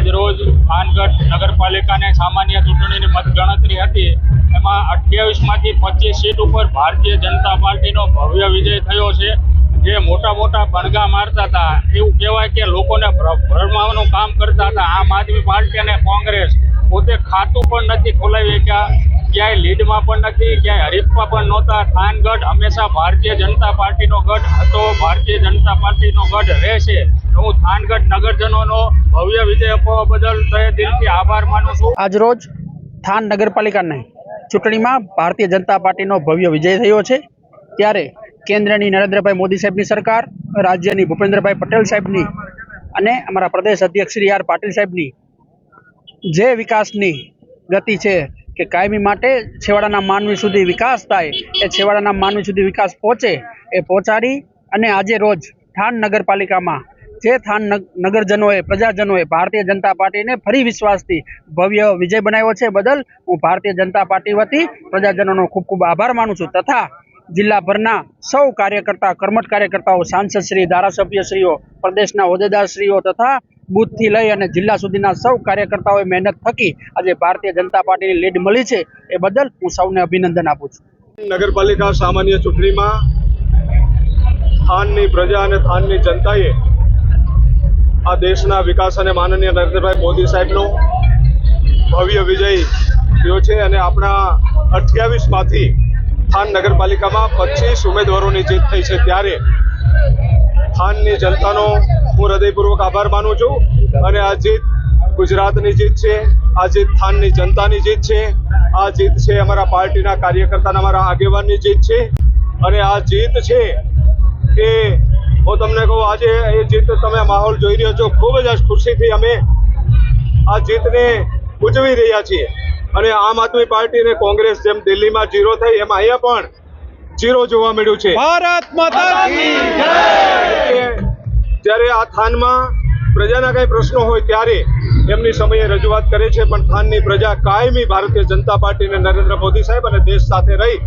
આજરોજ પાનગઢ નગરપાલિકાને સામાન્ય ચૂંટણીની મતગણતરી હતી. એમાં અઠ્યાવીસમાંથી પચીસ સીટ ઉપર ભારતીય જનતા પાર્ટીનો ભવ્ય વિજય થયો છે. જે મોટા મોટા બણગા મારતા હતા. એવું કહેવાય કે લોકોને ભ્ર- ભરમાવાનું કામ કરતા હતા. આમ આદમી પાર્ટી અને કોંગ્રેસ પોતે ખાતું પણ નથી ખોલાવી શક્યા. ક્યાંય લીડમાં પણ નથી, ક્યાંય હરીફમાં પણ નહોતા. થાનગઢ હંમેશા ભારતીય જનતા પાર્ટીનો ગઢ હતો, ભારતીય જનતા પાર્ટીનો ગઢ રહેશે. હું થાનગઢ નગરજનોનો ભવ્ય વિજય અપાવવા બદલ તહે દિલથી આભાર માનું છું. આજરોજ થાન નગરપાલિકાની ચૂંટણીમાં ભારતીય જનતા પાર્ટીનો ભવ્ય વિજય થયો છે. ત્યારે કેન્દ્રની નરેન્દ્રભાઈ મોદી સાહેબની સરકાર, રાજ્યની ભૂપેન્દ્રભાઈ પટેલ સાહેબની અને અમારા પ્રદેશ અધ્યક્ષ શ્રી આર પાટીલ સાહેબની જે વિકાસની ગતિ છે કે કાયમી માટે છેવાડાના માનવી સુધી વિકાસ થાય, એ છેવાડાના માનવી સુધી વિકાસ પહોંચે, એ પહોંચાડી અને આજે રોજ થાન નગરપાલિકામાં જે થાન નગરજનોએ, પ્રજાજનોએ ભારતીય જનતા પાર્ટીને ફરી વિશ્વાસથી ભવ્ય વિજય બનાવ્યો છે. બદલ હું ભારતીય જનતા પાર્ટી વતી પ્રજાજનોનો ખૂબ ખૂબ આભાર માનું છું તથા જિલ્લાભરના સૌ કાર્યકર્તા, કર્મઠ કાર્યકર્તાઓ, સાંસદશ્રી, ધારાસભ્યશ્રીઓ, પ્રદેશના હોદ્દેદારશ્રીઓ તથા બૂથથી લઈ અને જિલ્લા સુધીના સૌ કાર્યકર્તાઓએ મહેનત થકી આજે ભારતીય જનતા પાર્ટીની લીડ મળી છે એ બદલ હું સૌને અભિનંદન આપું છું. નગરપાલિકા સામાન્ય ચૂંટણીમાં થાનની પ્રજા અને થાનની જનતાએ આ દેશના વિકાસ અને માનનીય નરેન્દ્રભાઈ મોદી સાહેબનો ભવ્ય વિજય થયો છે અને આપણા અઠ્યાવીસમાંથી થાન નગરપાલિકામાં પચીસ ઉમેદવારોની જીત થઈ છે ત્યારે થાનની જનતાનો હું હૃદયપૂર્વક આભાર માનું છું અને આ જીત ગુજરાતની જીત છે, આ જીત થાનની જનતાની જીત છે, આ જીત છે અમારા પાર્ટીના કાર્યકર્તાના, અમારા આગેવાનની જીત છે અને આ જીત છે એ હું તમને કહું, આજે એ જીત તમે માહોલ જોઈ રહ્યો છો, ખૂબ જ ખુશીથી અમે આ જીતને ઉજવી રહ્યા છીએ અને આમ આદમી પાર્ટી અને કોંગ્રેસ જેમ દિલ્હીમાં જીરો થઈ, એમ અહીંયા પણ જીરો જોવા મળ્યું છે. ભારત માતા જ્યારે આ થાનમાં પ્રજાના કંઈ પ્રશ્નો હોય ત્યારે એમની સમયે રજૂઆત કરે છે, પણ થાનની પ્રજા કાયમી ભારતીય જનતા પાર્ટીને નરેન્દ્ર મોદી સાહેબ અને દેશ સાથે રહી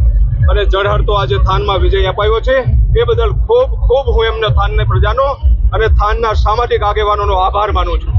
અને જળહળતો આજે થાનમાં વિજય અપાયો છે. એ બદલ ખૂબ ખૂબ હું એમને થાનને પ્રજાનો અને થાનના સામાજિક આગેવાનોનો આભાર માનું છું.